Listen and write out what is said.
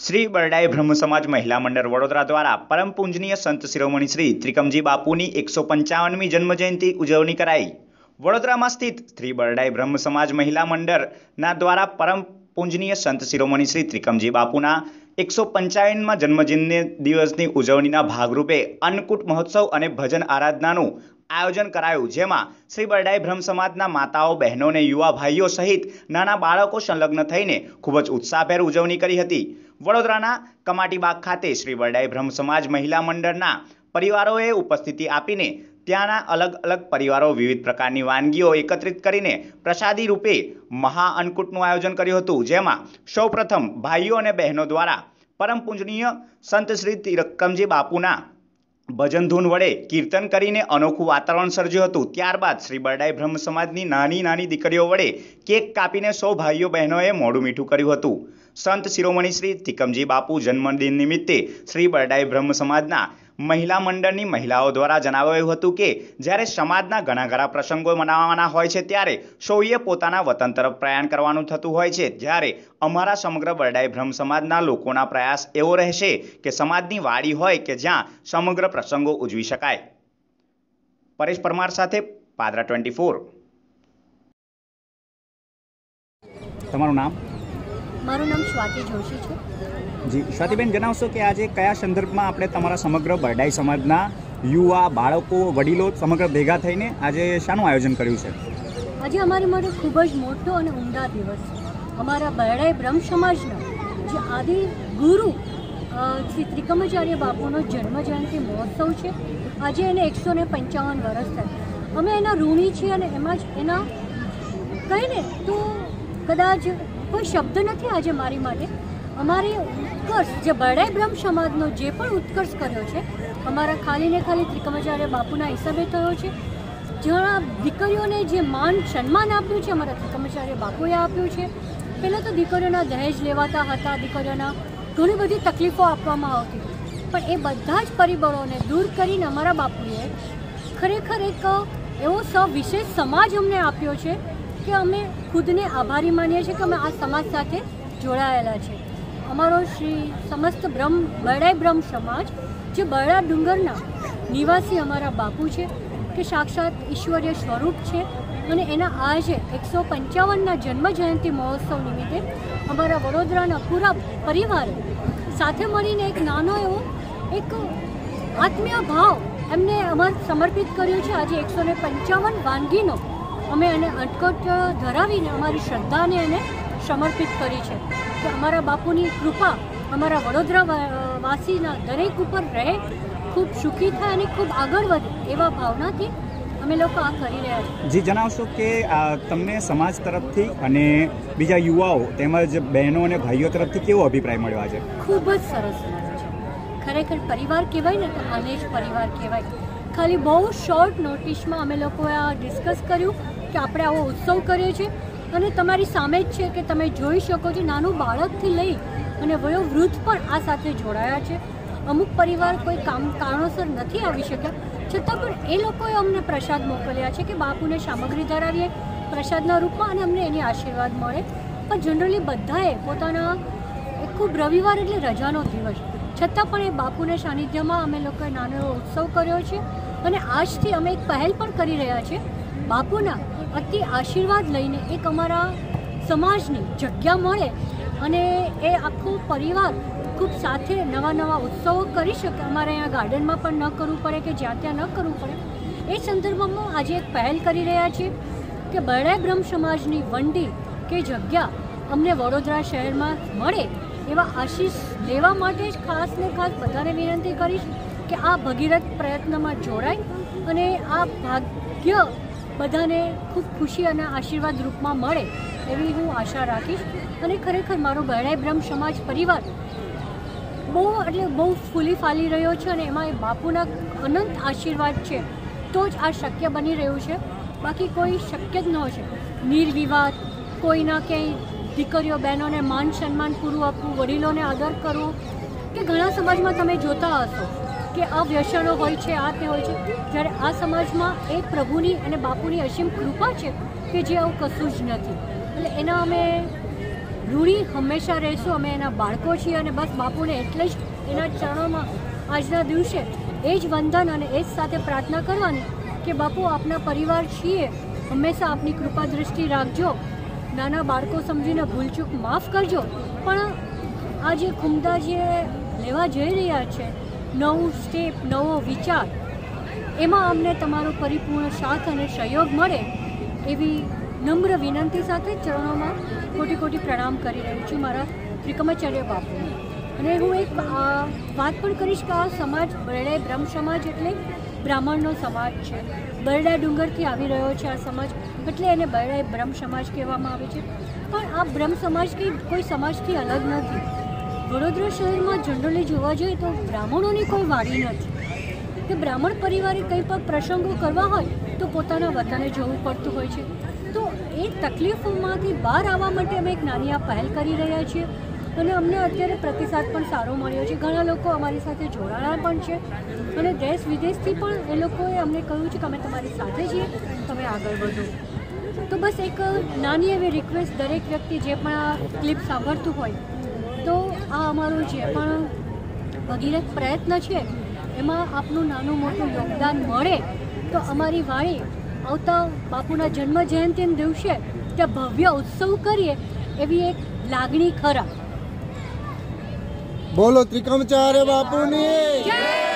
શ્રી બરડાઈ બ્રહ્મ સમાજ મહિલા મંડળ વડોદરા દ્વારા પરમ પૂજનીય સંત શિરોમણી શ્રી ત્રિકમજી બાપુની એકસો પંચાવનમી જન્મજયંતિ ઉજવણી કરાઈ. વડોદરામાં સ્થિત શ્રી બરડાઈ બ્રહ્મ સમાજ મહિલા મંડળના દ્વારા પરમ પૂજનીય સંત શિરોમણી શ્રી ત્રિકમજી બાપુના એકસો પંચાવનમાં જન્મજયંતિ દિવસની ઉજવણીના ભાગરૂપે અન્નકૂટ મહોત્સવ અને ભજન આરાધનાનું આયોજન કરાયું, જેમાં શ્રી બરડાઈ બ્રહ્મ સમાજના માતાઓ, બહેનોને, યુવા ભાઈઓ સહિત નાના બાળકો સંલગ્ન થઈને ખૂબ જ ઉત્સાહભેર ઉજવણી કરી હતી. વડોદરાના કમાટીબાગ ખાતે શ્રી બરડાઈ બ્રહ્મ સમાજ મહિલા મંડળના પરિવારોએ ઉપસ્થિતિ આપીને ત્યાંના અલગ અલગ પરિવારો વિવિધ પ્રકારની વાનગીઓ એકત્રિત કરીને પ્રસાદી રૂપે મહા અન્નકૂટનું આયોજન કર્યું હતું, જેમાં સૌપ્રથમ ભાઈઓ અને બહેનો દ્વારા પરમ પૂજનીય સંત શ્રી તિરક્કમજી બાપુના ભજન ધૂન વડે કીર્તન કરીને અનોખું વાતાવરણ સર્જ્યું હતું. ત્યારબાદ શ્રી બરડાઈ બ્રહ્મ સમાજની નાની નાની દીકરીઓ વડે કેક કાપીને સૌ ભાઈઓ બહેનોએ મોઢું મીઠું કર્યું હતું. સંત શિરોમણી શ્રી તિકમજી બાપુ જન્મદિન નિમિત્તે શ્રી બરડાઈ બ્રહ્મ સમાજના મહિલા મંડળની મહિલાઓ દ્વારા જણાવાયું હતું કે, જ્યારે સમાજના ઘણા ઘણા પ્રસંગો મનાવવાના હોય છે, ત્યારે સૌએ પોતાના વતન તરફ પ્રયાણ કરવાનું થતું હોય છે. જ્યારે અમારા સમગ્ર બરડાઈ બ્રહ્મ સમાજના લોકોના પ્રયાસ એવો રહેશે કે સમાજની વાડી હોય કે જ્યાં સમગ્ર પ્રસંગો ઉજવી શકાય. પરેશ પરમાર સાથે પાદરા ટ્વેન્ટી ફોર. તમારું નામ? મારું નામ સ્વાતિ જોશી છે. જી સ્વાતિબેન જણાવશો કે આજે કયા સંદર્ભમાં આપણે તમારા સમગ્ર બરડાઈ સમાજના યુવા બાળકો વડીલો સમગ્ર ભેગા થઈને આજે શાનું આયોજન કર્યું છે? આજે અમારી માટે ખૂબ જ મોટો અને ઉમદા દિવસ છે. અમારા બરડાઈ બ્રહ્મ સમાજના જે આદિ ગુરુ શ્રી ત્રિકમાચાર્ય બાપુનો જન્મ જયંતિ મહોત્સવ છે આજે એને એકસો ને પંચાવન વર્ષ થાય. અમે એના ઋણી છીએ અને એમાં જ એના કહીને તો કદાચ કોઈ શબ્દ નથી આજે મારી માટે. અમારે ઉત્કર્ષ, જે બળાઈ બ્રહ્મ સમાજનો જે પણ ઉત્કર્ષ કર્યો છે, અમારા ખાલી ને ખાલી ત્રિકમાચાર્ય બાપુના હિસાબે થયો છે. જ્યાં દીકરીઓને જે માન, સન્માન આપ્યું છે, અમારા ત્રિકમાચાર્ય બાપુએ આપ્યું છે. પહેલાં તો દીકરીઓના દહેજ લેવાતા હતા, દીકરીઓના ઘણી બધી તકલીફો આપવામાં આવતી પણ એ બધા જ પરિબળોને દૂર કરીને અમારા બાપુએ ખરેખર એક એવો સવિશેષ સમાજ અમને આપ્યો છે કે અમે ખુદને આભારી માનીએ છીએ કે અમે આ સમાજ સાથે જોડાયેલા છે. અમારો શ્રી સમસ્ત બ્રહ્મ બરડાઈ બ્રહ્મ સમાજ, જે બરડા ડુંગરના નિવાસી અમારા બાપુ છે, કે સાક્ષાત ઈશ્વરીય સ્વરૂપ છે અને એના આજે એકસો પંચાવનના જન્મ જયંતિ મહોત્સવ નિમિત્તે અમારા વડોદરાના પૂરા પરિવારે સાથે મળીને એક નાનો એવો એક આત્મીય ભાવ એમને અમારે સમર્પિત કર્યો છે. આજે એકસો ને પંચાવન વાનગીનો અમે એને અટકટ ધરાવીને અમારી શ્રદ્ધાને એને સમર્પિત કરી છે. કે અમારા બાપુની કૃપા અમારા વડોદરા વાસીના દરેક ઉપર રહે ખૂબ સુખી થાય અને ખૂબ આગળ વધે એવા ભાવનાથી અમે લોકો આ કરી રહ્યા છીએ. જી જણાવશો કે તમને સમાજ તરફથી અને બીજા યુવાઓ તેમજ બહેનો અને ભાઈઓ તરફથી કેવો અભિપ્રાય મળ્યો આજે? ખૂબ જ સરસ છે. ખરેખર પરિવાર કહેવાય ને તો આને જ પરિવાર કહેવાય. ખાલી બહુ શોર્ટ નોટિસમાં અમે લોકોએ આ ડિસ્કસ કર્યું. કે આપણે આવો ઉત્સવ કરીએ છીએ. અને તમારી સામે જ છે કે તમે જોઈ શકો છો, નાનું બાળકથી લઈ અને વયોવૃદ્ધ પણ આ સાથે જોડાયા છે. અમુક પરિવાર કોઈ કામ કારણોસર નથી આવી શક્યા. છતાં પણ એ લોકોએ અમને પ્રસાદ મોકલ્યા છે કે બાપુને સામગ્રી ધરાવીએ, પ્રસાદના રૂપમાં અને અમને એની આશીર્વાદ મળે. પણ જનરલી બધાએ પોતાના ખૂબ રવિવાર એટલે રજાનો દિવસ. છતાં પણ એ બાપુને સાનિધ્યમાં અમે લોકોએ નાનો એવો ઉત્સવ કર્યો છે. અને આજથી અમે એક પહેલ પણ કરી રહ્યા છીએ. બાપુના અતિ આશીર્વાદ લઈને એક અમારા સમાજની જગ્યા મળે અને એ આખો પરિવાર ખૂબ સાથે નવા નવા ઉત્સવો કરી શકે. અમારે અહીંયા ગાર્ડનમાં પણ ન કરવું પડે કે જ્યાં ત્યાં ન કરવું પડે. એ સંદર્ભમાં આજે એક પહેલ કરી રહ્યા છીએ કે બરડાઈ બ્રહ્મ સમાજની વંડી કે જગ્યા અમને વડોદરા શહેરમાં મળે એવા આશીષ લેવા માટે જ ખાસ ને ખાસ બધાને વિનંતી કરીશ કે આ ભગીરથ પ્રયત્નમાં જોડાય અને આ ભાગ્ય બધાને ખૂબ ખુશી અને આશીર્વાદ રૂપમાં મળે એવી હું આશા રાખીશ અને ખરેખર મારો બરડાઈ બ્રહ્મ સમાજ પરિવાર બહુ એટલે બહુ ફૂલી ફાલી રહ્યો છે અને એમાં એ બાપુના અનંત આશીર્વાદ છે, તો જ આ શક્ય બની રહ્યું છે. બાકી કોઈ શક્ય જ ન છે. નિર્વિવાદ, કોઈના ક્યાંય દીકરીઓ, બહેનોને માન સન્માન પૂરું આપવું, વડીલોને આદર કરવો, કે ઘણા સમાજમાં તમે જોતા હશો. કે આ વ્યસનો હોય છે, આ તે હોય છે. જ્યારે આ સમાજમાં એ પ્રભુની અને બાપુની અસીમ કૃપા છે કે જે આવું કશું જ નથી. એટલે એના અમે ઋણી હંમેશા રહીશું, અમે એના બાળકો છીએ અને બસ બાપુને એટલે જ એના ચરણોમાં આજના દિવસે એ જ વંદન અને એ જ સાથે પ્રાર્થના કરવાની કે બાપુ, આપના પરિવાર છીએ. હંમેશા આપની કૃપા દૃષ્ટિ રાખજો. નાના બાળકો સમજીને ભૂલચૂક માફ કરજો. પણ આ જે ખુમદા જે લેવા જઈ રહ્યા છે નવું સ્ટેપ, નવો વિચાર. એમાં અમને તમારો પરિપૂર્ણ સાથ અને સહયોગ મળે એવી નમ્ર વિનંતી સાથે ચરણોમાં કોટી કોટી પ્રણામ કરી રહી છું મારા ત્રિકમાચાર્ય બાપુને. અને હું એક વાત પણ કરીશ કે આ સમાજ બરડે બ્રહ્મ સમાજ એટલે બ્રાહ્મણનો સમાજ છે. બરડા ડુંગરથી આવી રહ્યો છે આ સમાજ, એટલે એને બરડા બ્રહ્મ સમાજ કહેવામાં આવે છે. પણ આ બ્રહ્મ સમાજ કંઈ કોઈ સમાજથી અલગ નથી. વડોદરા શહેરમાં જનરલી જોવા જઈએ તો બ્રાહ્મણોની કોઈ વાડી નથી. કે બ્રાહ્મણ પરિવારે કંઈ પણ પ્રસંગો કરવા હોય તો પોતાના વતને જવું પડતું હોય છે. તો એ તકલીફોમાંથી બહાર આવવા માટે અમે એક નાની આ પહેલ કરી રહ્યા છીએ અને અમને અત્યારે પ્રતિસાદ પણ સારો મળ્યો છે. ઘણા લોકો અમારી સાથે જોડાણા પણ છે અને દેશ વિદેશથી પણ એ લોકોએ અમને કહ્યું છે કે અમે તમારી સાથે છીએ, તમે આગળ વધો. તો બસ એક નાની એવી રિક્વેસ્ટ દરેક વ્યક્તિ જે પણ આ ક્લિપ સાંભળતું હોય તો આ અમારું જે પણ ભગીરથ પ્રયત્ન છે એમાં આપનું નાનું મોટું યોગદાન મળે તો અમારી વાણી આવતા બાપુના જન્મ જયંતિના દિવસે ત્યાં ભવ્ય ઉત્સવ કરીએ એવી એક લાગણી ખરા. બોલો ત્રિકમચાર્ય બાપુની. જય!